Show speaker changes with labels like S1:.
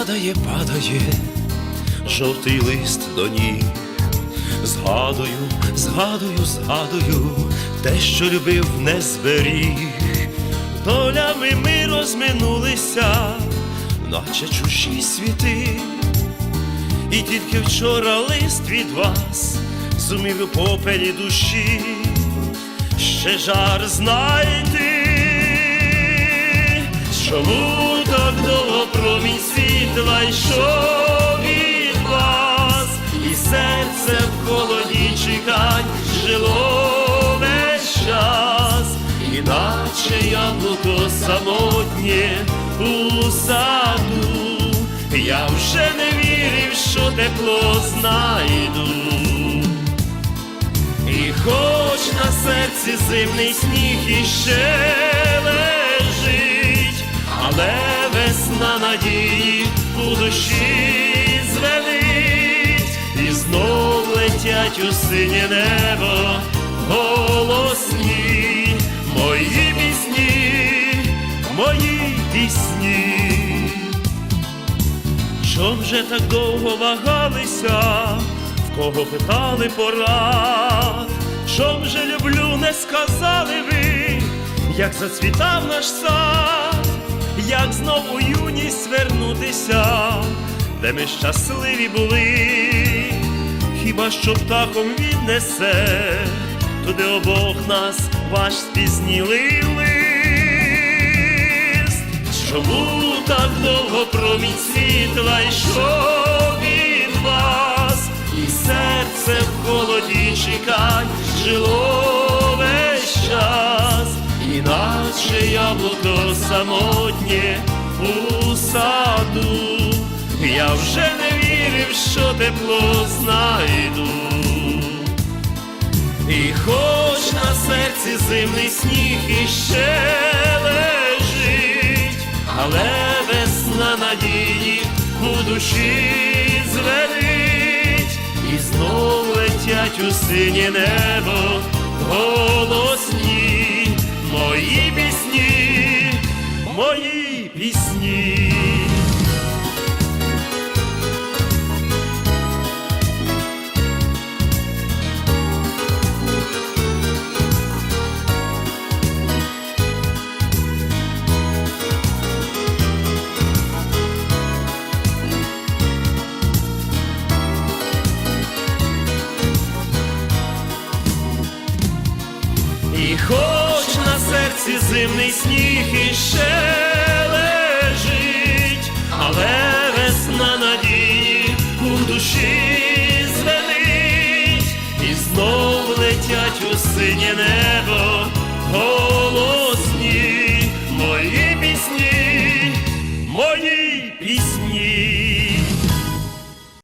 S1: падає, падає, жовтий лист до ніг. Згадую, згадую, згадую, те, що любив, не зберіг. Долями ми розминулися, наче чужі світи. І тільки вчора лист від вас зумів у попелі душі, ще жар знайти. Чому так промінь світла йшов від вас, і серце в холоді чекань жило весь час, іначе яблуко самотнє у саду, я вже не вірив, що тепло знайду. І хоч на серці зимний сніг іще лежить, весна надії у душі звелить, і знов летять у синє небо голосні, мої пісні, мої пісні. Чом же так довго вагалися, в кого питали порад? Чом же люблю, не сказали ви, як зацвітав наш сад, вернутися, де ми щасливі були, хіба що птахом він несе, туди обох нас ваш спізнілий лист. Чому так довго промінь світла йшов від вас, і серце в холоді чекань жило весь час, іначе яблуко самотнє у саду, я вже не вірив, що тепло знайду. І хоч на серці зимний сніг іще лежить, але весна надії у душі звелить, і знов летять у синє небо хоч на серці зимний сніг іще лежить, але весна надії у душі звенить, і знов летять у синє небо голос.